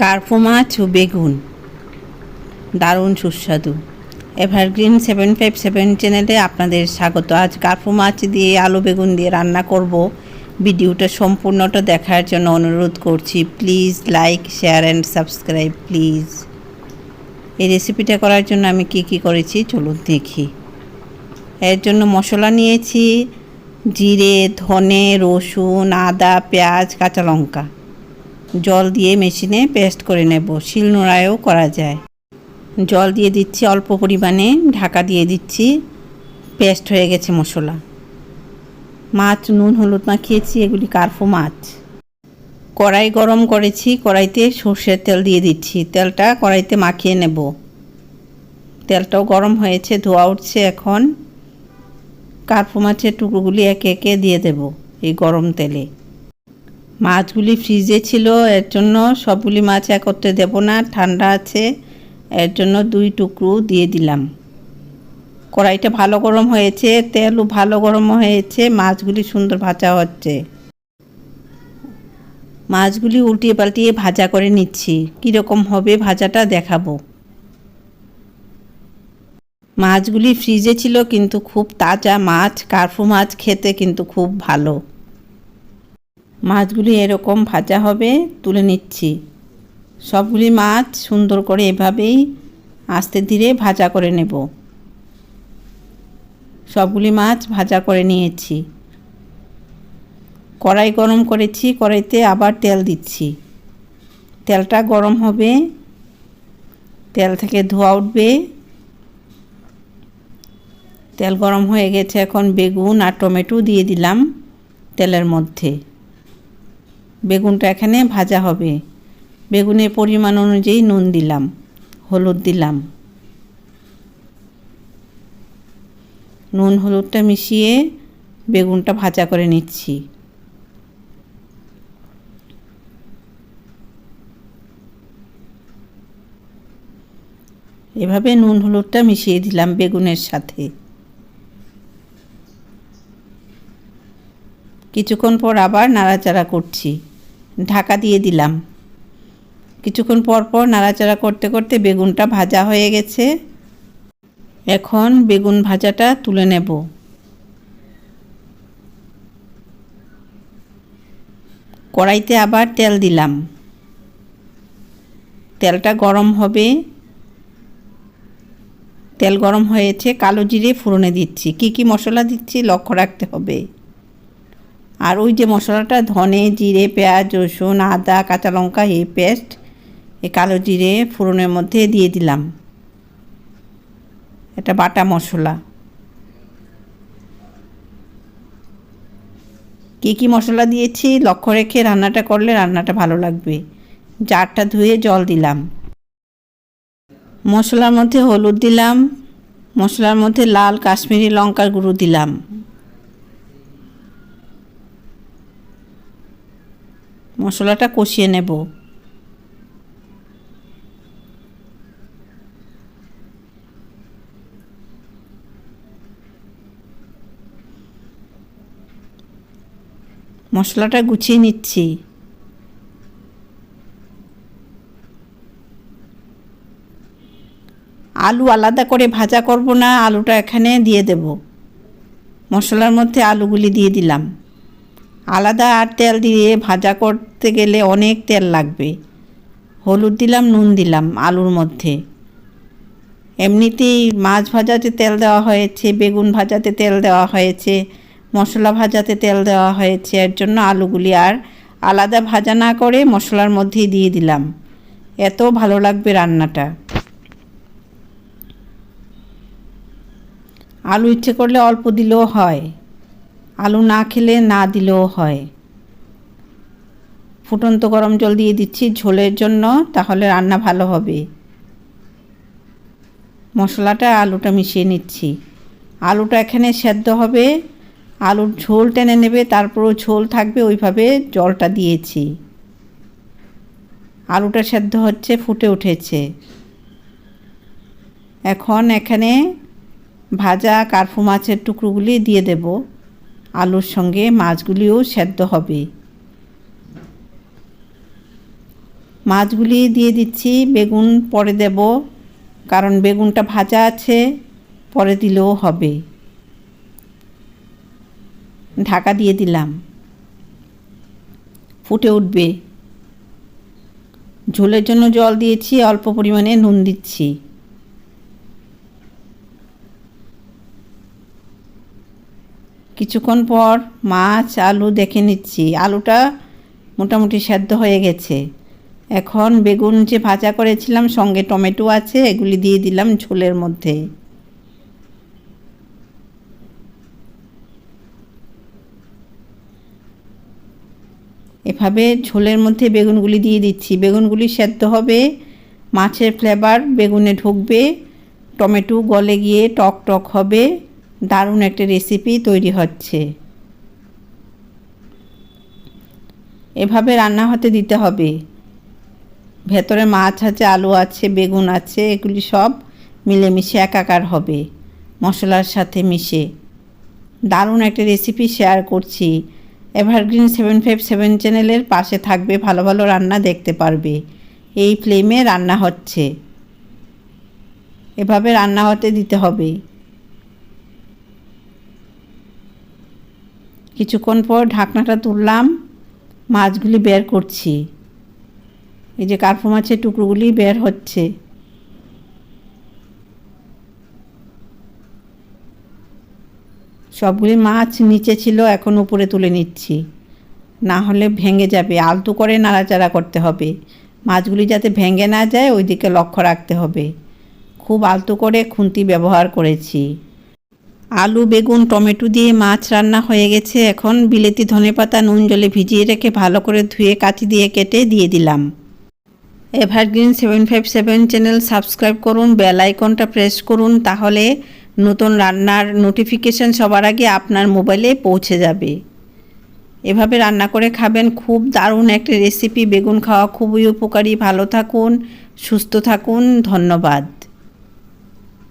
কার্পো মাছ ও বেগুন। দারুণ সুস্বাদু। এভারগ্রিন সেভেন ফাইভ সেভেন চ্যানেলে আপনাদের স্বাগত। আজ কার্পো মাছ দিয়ে আলু বেগুন দিয়ে রান্না করব। ভিডিওটা সম্পূর্ণটা দেখার জন্য অনুরোধ করছি। Please like share and subscribe please এই রেসিপিটা করার জন্য আমি কি কি করেছি? চলুন দেখি। এর জন্য মশলা নিয়েছি। জিরে, ধনে, রসুন, আদা, পেঁয়াজ, কাঁচা লঙ্কা। জল দিয়ে মেশিনে পেস্ট করে নেব। শিলনোড়ায়ও করা যায়। জল দিয়ে দিচ্ছি অল্প পরিমাণে। ঢাকা দিয়ে দিচ্ছি। পেস্ট হয়ে গেছে মশলা। মাছ, নুন, হলুদ মাখিয়েছি। এগুলি কার্ফো মাছ। কড়াই গরম করেছি। কড়াইতে সর্ষের তেল দিয়ে দিচ্ছি। তেলটা কড়াইতে মাখিয়ে নেব। তেলটাও গরম হয়েছে, ধোয়া উঠছে এখন। কার্পো মাছের টুকরোগুলি একে একে দিয়ে দেব এই গরম তেলে। মাছগুলি ফ্রিজে ছিল, এর জন্য সবগুলি মাছ একত্রে দেব না, ঠান্ডা আছে, এর জন্য দুই টুকরো দিয়ে দিলাম। কড়াইটা ভালো গরম হয়েছে, তেলও ভালো গরম হয়েছে, মাছগুলি সুন্দর ভাজা হচ্ছে। মাছগুলি উল্টিয়ে পাল্টিয়ে ভাজা করে নিচ্ছি কীরকম হবে ভাজাটা দেখাবো। মাছগুলি ফ্রিজে ছিল, কিন্তু খুব তাজা মাছ, কার্ফু মাছ খেতে কিন্তু খুব ভালো। মাছগুলি এরকম ভাজা হবে, তুলে নিচ্ছি। সবগুলি মাছ সুন্দর করে এভাবেই আস্তে ধীরে ভাজা করে নেব। সবগুলি মাছ ভাজা করে নিয়েছি। কড়াই গরম করেছি, কড়াইতে আবার তেল দিচ্ছি। তেলটা গরম হবে, তেল থেকে ধোয়া উঠবে। তেল গরম হয়ে গেছে, এখন বেগুন আর টমেটো দিয়ে দিলাম তেলের মধ্যে। বেগুনটা এখানে ভাজা হবে। বেগুনের পরিমাণ অনুযায়ী নুন দিলাম, হলুদ দিলাম। নুন হলুদটা মিশিয়ে বেগুনটা ভাজা করে নিচ্ছি। এভাবে নুন হলুদটা মিশিয়ে দিলাম বেগুনের সাথে। কিছুক্ষণ পর আবার নাড়াচাড়া করছি। ঢাকা দিয়ে দিলাম। কিছুক্ষণ পর পর নাড়াচাড়া করতে করতে বেগুনটা ভাজা হয়ে গেছে। এখন বেগুন ভাজাটা তুলে নেব। কড়াইতে আবার তেল দিলাম। তেলটা গরম হবে। তেল গরম হয়েছে, কালো জিরে ফোড়নে দিচ্ছি। কি কি মশলা দিচ্ছি লক্ষ্য রাখতে হবে। আর ওই যে মশলাটা, ধনে, জিরে, পেঁয়াজ, রসুন, আদা, কাঁচা লঙ্কা, এই পেস্ট, এই কালো জিরে ফোড়নের মধ্যে দিয়ে দিলাম। এটা বাটা মশলা। কী কী মশলা দিয়েছি, লক্ষ্য রেখে রান্নাটা করলে রান্নাটা ভালো লাগবে। জারটা ধুয়ে জল দিলাম। মশলার মধ্যে হলুদ দিলাম, মশলার মধ্যে লাল কাশ্মীরি লঙ্কার গুঁড়ো দিলাম। মশলাটা কষিয়ে নেব। মশলাটা গুছিয়ে নিচ্ছি। আলু আলাদা করে ভাজা করব না, আলুটা এখানে দিয়ে দেব। মশলার মধ্যে আলুগুলি দিয়ে দিলাম। আলাদা আর তেল দিয়ে ভাজা করতে গেলে অনেক তেল লাগবে। হলুদ দিলাম, নুন দিলাম আলুর মধ্যে। এমনিতেই মাছ ভাজাতে তেল দেওয়া হয়েছে, বেগুন ভাজাতে তেল দেওয়া হয়েছে, মশলা ভাজাতে তেল দেওয়া হয়েছে। এর জন্য আলুগুলি আর আলাদা ভাজা না করে মশলার মধ্যেই দিয়ে দিলাম। এত ভালো লাগবে রান্নাটা। আলু ইচ্ছে করলে অল্প দিলেও হয়। আলু না খেলে না দিলেও হয়। ফুটন্ত গরম জল দিয়ে দিচ্ছি ঝোলের জন্য, তাহলে রান্না ভালো হবে। মশলাটা আলুটা মিশিয়ে নিচ্ছি। আলুটা এখানে সেদ্ধ হবে। আলুর ঝোল টেনে নেবে, তারপরও ঝোল থাকবে, ওইভাবে জলটা দিয়েছি। আলুটা সেদ্ধ হচ্ছে, ফুটে উঠেছে। এখন এখানে ভাজা কার্ফু মাছের টুকরোগুলি দিয়ে দেব। আলুর সঙ্গে মাছগুলিও সেদ্ধ হবে। মাছগুলি দিয়ে দিচ্ছি, বেগুন পরে দেব, কারণ বেগুনটা ভাজা আছে, পরে দিলেও হবে। ঢাকা দিয়ে দিলাম। ফুটে উঠবে। ঝোলের জন্য জল দিয়েছি, অল্প পরিমাণে নুন দিচ্ছি। কিছুক্ষণ পর মাছ, আলু দেখে নিচ্ছি। আলুটা মোটামুটি সেদ্ধ হয়ে গেছে। এখন বেগুন যে ভাজা করেছিলাম, সঙ্গে টমেটো আছে, এগুলি দিয়ে দিলাম ঝোলের মধ্যে। এভাবে ঝোলের মধ্যে বেগুনগুলি দিয়ে দিচ্ছি। বেগুনগুলি সেদ্ধ হবে, মাছের ফ্লেভার বেগুনে ঢুকবে, টমেটো গলে গিয়ে টক টক হবে। দারুণ একটা রেসিপি তৈরি হচ্ছে। এভাবে রান্না হতে দিতে হবে। ভেতরে মাছ আছে, আলু আছে, বেগুন আছে, এগুলি সব মিলেমিশে একাকার হবে, মশলার সাথে মিশে। দারুণ একটা রেসিপি শেয়ার করছি। এভারগ্রিন সেভেন ফাইভ সেভেন চ্যানেলের পাশে থাকবে, ভালো ভালো রান্না দেখতে পারবে। এই ফ্লেমে রান্না হচ্ছে। এভাবে রান্না হতে দিতে হবে। কিছুক্ষণ পর ঢাকনাটা তুললাম, মাছগুলি বের করছি। এই যে কার্পু মাছের টুকরোগুলি বের হচ্ছে। সবগুলি মাছ নিচে ছিল, এখন উপরে তুলে নিচ্ছি। না হলে ভেঙে যাবে, আলতু করে নাড়াচাড়া করতে হবে। মাছগুলি যাতে ভেঙে না যায়, ওইদিকে লক্ষ্য রাখতে হবে। খুব আলতু করে খুন্তি ব্যবহার করেছি। আলু, বেগুন, টমেটো দিয়ে মাছ রান্না হয়ে গেছে। এখন বিলেতি ধনেপাতা নুন জলে ভিজিয়ে রেখে ভালো করে ধুয়ে কাঁচি দিয়ে কেটে দিয়ে দিলাম। Evergreen seven five seven channel subscribe করুন, বেল আইকনটা প্রেস করুন, তাহলে নতুন রান্নার নোটিফিকেশান সবার আগে আপনার মোবাইলে পৌঁছে যাবে। এভাবে রান্না করে খাবেন, খুব দারুণ একটা রেসিপি। বেগুন খাওয়া খুবই উপকারী। ভালো থাকুন, সুস্থ থাকুন, ধন্যবাদ।